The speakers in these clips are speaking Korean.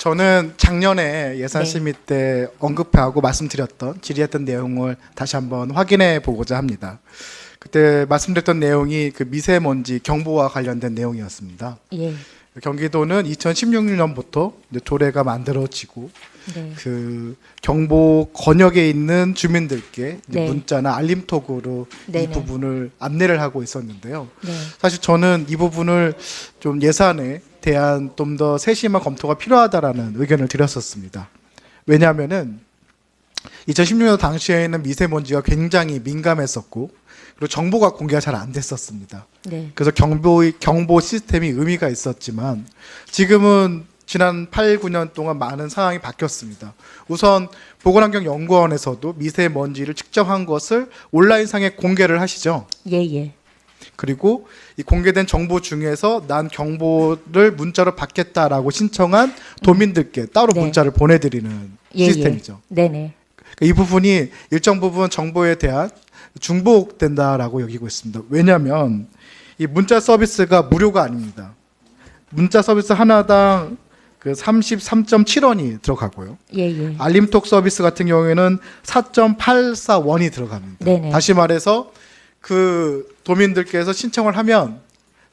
저는 작년에 예산 네. 심의 때 언급하고 말씀드렸던 질의했던 내용을 다시 한번 확인해 보고자 합니다. 그때 말씀드렸던 내용이 그 미세먼지 경보와 관련된 내용이었습니다. 예. 경기도는 2016년부터 조례가 만들어지고 네. 그 경보 권역에 있는 주민들께 네. 문자나 알림톡으로 이 네네. 부분을 안내를 하고 있었는데요. 네. 사실 저는 이 부분을 좀 예산에 대한 좀 더 세심한 검토가 필요하다라는 의견을 드렸었습니다. 왜냐하면은 2016년 당시에는 미세먼지가 굉장히 민감했었고 그리고 정보가 공개가 잘 안 됐었습니다. 네. 그래서 경보 경보 시스템이 의미가 있었지만 지금은 지난 8, 9년 동안 많은 상황이 바뀌었습니다. 우선 보건환경연구원에서도 미세먼지를 측정한 것을 온라인상에 공개를 하시죠. 예, 예. 그리고 이 공개된 정보 중에서 난 경보를 문자로 받겠다라고 신청한 도민들께 따로 네. 문자를 보내드리는 예, 시스템이죠. 예. 네네. 그러니까 이 부분이 일정 부분 정보에 대한 중복된다라고 여기고 있습니다. 왜냐하면 이 문자 서비스가 무료가 아닙니다. 문자 서비스 하나당 그 33.7원이 들어가고요. 예, 예. 알림톡 서비스 같은 경우에는 4.841원이 들어갑니다. 네네. 다시 말해서 그 도민들께서 신청을 하면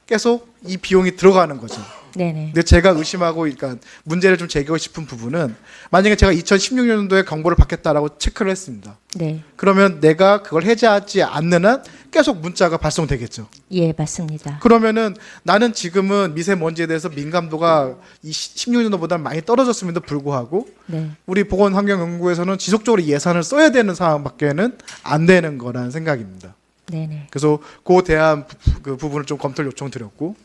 계속 이 비용이 들어가는 거죠. 네네. 근데 제가 의심하고 그러니까 문제를 좀 제기하고 싶은 부분은 만약에 제가 2016년도에 경보를 받겠다라고 체크를 했습니다. 네. 그러면 내가 그걸 해제하지 않는 한 계속 문자가 발송되겠죠. 예, 맞습니다. 그러면은 나는 지금은 미세먼지에 대해서 민감도가 이 16년도보다 많이 떨어졌음에도 불구하고 네. 우리 보건환경연구에서는 지속적으로 예산을 써야 되는 상황밖에는 안 되는 거라는 생각입니다. 네네. 그래서 그 대한 부- 그 부분을 좀 검토를 요청드렸고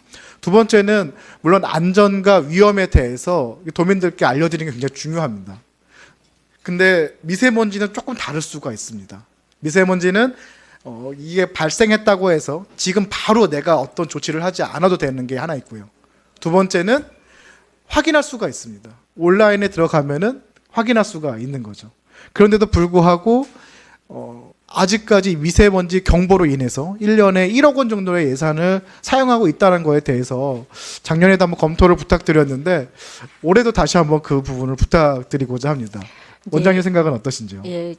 두 번째는 물론 안전과 위험에 대해서 도민들께 알려드리는 게 굉장히 중요합니다. 근데 미세먼지는 조금 다를 수가 있습니다. 미세먼지는 어, 이게 발생했다고 해서 지금 바로 내가 어떤 조치를 하지 않아도 되는 게 하나 있고요. 두 번째는 확인할 수가 있습니다. 온라인에 들어가면은 확인할 수가 있는 거죠. 그런데도 불구하고 어, 아직까지 미세먼지 경보로 인해서 1년에 1억 원 정도의 예산을 사용하고 있다는 거에 대해서 작년에도 한번 검토를 부탁드렸는데 올해도 다시 한번 그 부분을 부탁드리고자 합니다. 원장님 생각은 어떠신지요? 예,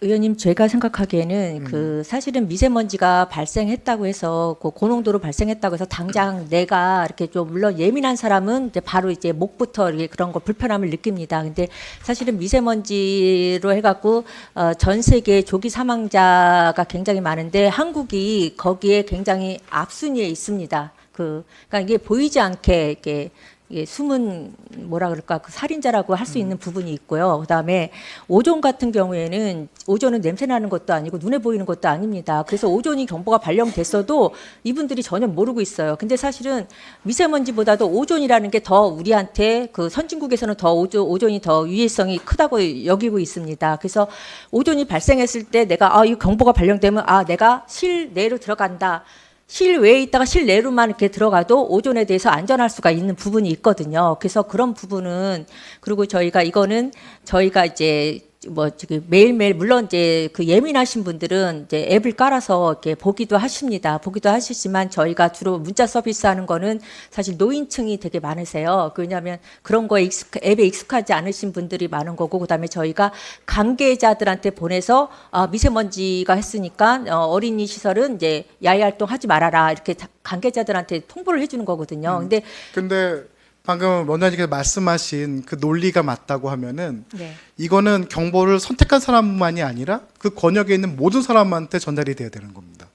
의원님 제가 생각하기에는 음. 그 사실은 미세먼지가 발생했다고 해서 그 고농도로 발생했다고 해서 당장 내가 이렇게 좀 물론 예민한 사람은 이제 바로 이제 목부터 이렇게 그런 거 불편함을 느낍니다. 근데 사실은 미세먼지로 해갖고 어, 전 세계 조기 사망자가 굉장히 많은데 한국이 거기에 굉장히 앞순위에 있습니다. 그 그러니까 이게 보이지 않게 이렇게 이게 숨은 뭐라 그럴까 그 살인자라고 할 수 있는 부분이 있고요. 그다음에 오존 같은 경우에는 오존은 냄새 나는 것도 아니고 눈에 보이는 것도 아닙니다. 그래서 오존이 경보가 발령됐어도 이분들이 전혀 모르고 있어요. 근데 사실은 미세먼지보다도 오존이라는 게 더 우리한테 그 선진국에서는 더 오존, 오존이 더 유해성이 크다고 여기고 있습니다. 그래서 오존이 발생했을 때 내가 아, 이 경보가 발령되면 아, 내가 실내로 들어간다. 실외에 있다가 실내로만 이렇게 들어가도 오존에 대해서 안전할 수가 있는 부분이 있거든요. 그래서 그런 부분은 그리고 저희가 이거는 저희가 이제 뭐 저기 매일매일 물론 이제 그 예민하신 분들은 이제 앱을 깔아서 이렇게 보기도 하십니다. 보기도 하시지만 저희가 주로 문자 서비스 하는 거는 사실 노인층이 되게 많으세요. 왜냐하면 그런 거에 익숙 앱에 익숙하지 않으신 분들이 많은 거고 그다음에 저희가 관계자들한테 보내서 아, 미세먼지가 했으니까 어, 어린이 시설은 이제 야외 활동 하지 말아라 이렇게 다- 관계자들한테 통보를 해주는 거거든요. 근데 근데 방금 원장님께서 말씀하신 그 논리가 맞다고 하면은 네. 이거는 경보를 선택한 사람만이 아니라 그 권역에 있는 모든 사람한테 전달이 돼야 되는 겁니다.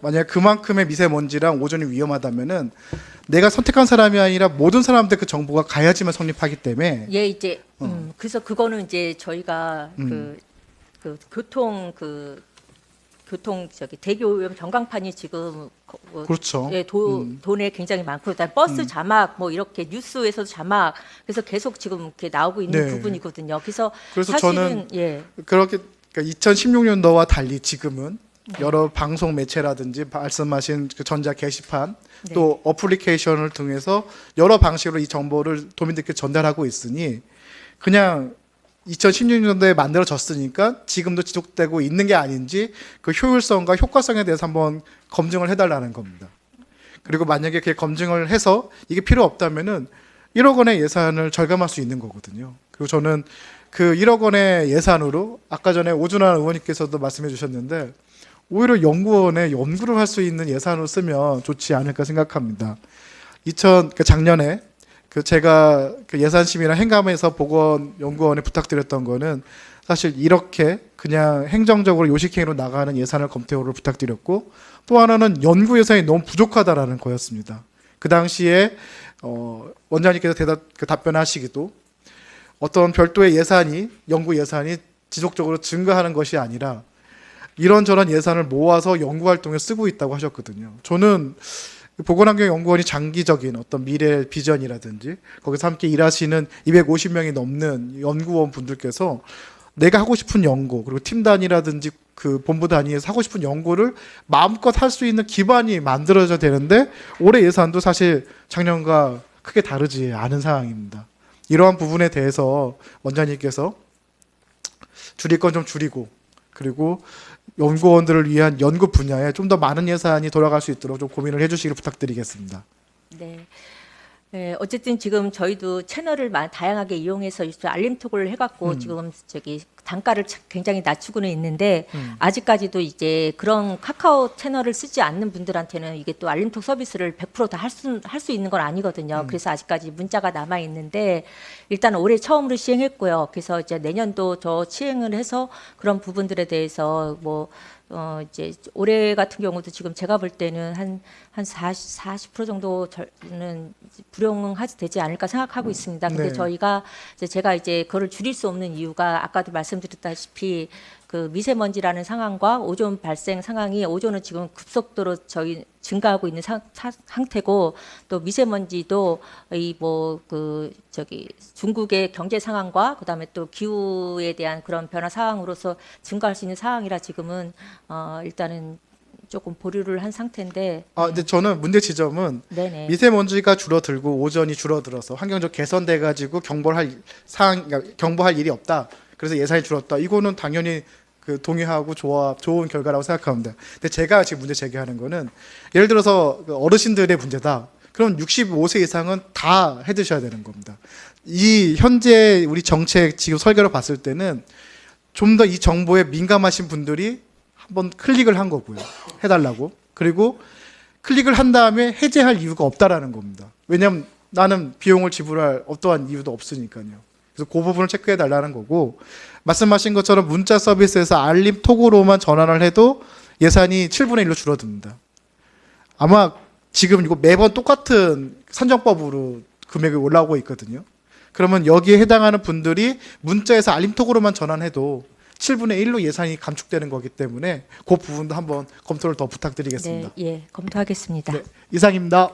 만약 그만큼의 미세먼지랑 오존이 위험하다면은 내가 선택한 사람이 아니라 모든 사람한테 그 정보가 가야지만 성립하기 때문에 예, 이제 음, 그래서 그거는 이제 저희가 음. 그, 그 교통 그 교통 저기 대교 전광판이 지금 거- 어, 그렇죠. 예, 도, 음. 돈에 굉장히 많고 그다음에 버스 자막 뭐 이렇게 뉴스에서도 자막 그래서 계속 지금 이렇게 나오고 있는 네. 부분이거든요. 그래서, 그래서 사실은 저는 예, 그렇게 그러니까 2016년도와 달리 지금은 네. 여러 방송 매체라든지 말씀하신 그 전자 게시판 네. 또 어플리케이션을 통해서 여러 방식으로 이 정보를 도민들께 전달하고 있으니 그냥 2016년도에 만들어졌으니까 지금도 지속되고 있는 게 아닌지 그 효율성과 효과성에 대해서 한번 검증을 해달라는 겁니다. 그리고 만약에 그게 검증을 해서 이게 필요 없다면은 1억 원의 예산을 절감할 수 있는 거거든요. 그리고 저는 그 1억 원의 예산으로 아까 전에 오준환 의원님께서도 말씀해 주셨는데 오히려 연구원에 연구를 할 수 있는 예산으로 쓰면 좋지 않을까 생각합니다. 2000그 작년에 그 제가 그 예산심의랑 행감에서 보건연구원에 부탁드렸던 거는 사실 이렇게 그냥 행정적으로 요식행위로 나가는 예산을 검토를 부탁드렸고 또 하나는 연구 예산이 너무 부족하다라는 거였습니다. 그 당시에 어, 원장님께서 대답 그 답변하시기도 어떤 별도의 예산이 연구 예산이 지속적으로 증가하는 것이 아니라 이런저런 예산을 모아서 연구 활동에 쓰고 있다고 하셨거든요. 저는 보건환경연구원이 장기적인 어떤 미래 비전이라든지 거기서 함께 일하시는 250명이 넘는 연구원 분들께서 내가 하고 싶은 연구 그리고 팀 단위라든지 그 본부 단위에서 하고 싶은 연구를 마음껏 할 수 있는 기반이 만들어져야 되는데 올해 예산도 사실 작년과 크게 다르지 않은 상황입니다. 이러한 부분에 대해서 원장님께서 줄일 건 좀 줄이고 그리고 연구원들을 위한 연구 분야에 좀 더 많은 예산이 돌아갈 수 있도록 좀 고민을 해주시길 부탁드리겠습니다. 네. 네, 어쨌든 지금 저희도 채널을 마- 다양하게 이용해서 이제 알림 톡을 해갖고 음. 지금 저기 단가를 차- 굉장히 낮추고는 있는데 음. 아직까지도 이제 그런 카카오 채널을 쓰지 않는 분들한테는 이게 또 알림톡 서비스를 100%다 할 수 할 수 있는 건 아니거든요. 음. 그래서 아직까지 문자가 남아 있는데 일단 올해 처음으로 시행했고요. 그래서 이제 내년도 더 시행을 해서 그런 부분들에 대해서 뭐 어 이제 올해 같은 경우도 지금 제가 볼 때는 한 한 40, 40% 정도 저는 불용하지 되지 않을까 생각하고 있습니다. 근데 네. 저희가 이제 제가 이제 그거를 줄일 수 없는 이유가 아까도 말씀드렸다시피 그 미세먼지라는 상황과 오존 발생 상황이 오존은 지금 급속도로 저희 증가하고 있는 상, 사- 상태고 또 미세먼지도 이 뭐 그 저기 중국의 경제 상황과 그다음에 또 기후에 대한 그런 변화 상황으로서 증가할 수 있는 상황이라 지금은 어 일단은 조금 보류를 한 상태인데 아, 근데 저는 문제 지점은 네네 미세먼지가 줄어들고 오전이 줄어들어서 환경적 개선돼 가지고 경보할 상황 그러니까 경보할 일이 없다. 그래서 예산이 줄었다. 이거는 당연히 그 동의하고 좋아 좋은 결과라고 생각합니다. 근데 제가 지금 문제 제기하는 거는 예를 들어서 그 어르신들의 문제다. 그럼 65세 이상은 다 해 드셔야 되는 겁니다. 이 현재 우리 정책 지금 설계로 봤을 때는 좀 더 이 정보에 민감하신 분들이 한번 클릭을 한 거고요. 해달라고. 그리고 클릭을 한 다음에 해제할 이유가 없다라는 겁니다. 왜냐하면 나는 비용을 지불할 어떠한 이유도 없으니까요. 그래서 그 부분을 체크해 달라는 거고 말씀하신 것처럼 문자 서비스에서 알림 톡으로만 전환을 해도 예산이 7분의 1로 줄어듭니다. 아마 지금 이거 매번 똑같은 산정법으로 금액이 올라오고 있거든요. 그러면 여기에 해당하는 분들이 문자에서 알림톡으로만 전환해도 7분의 1로 예산이 감축되는 거기 때문에 그 부분도 한번 검토를 더 부탁드리겠습니다. 네, 예 검토하겠습니다. 네, 이상입니다.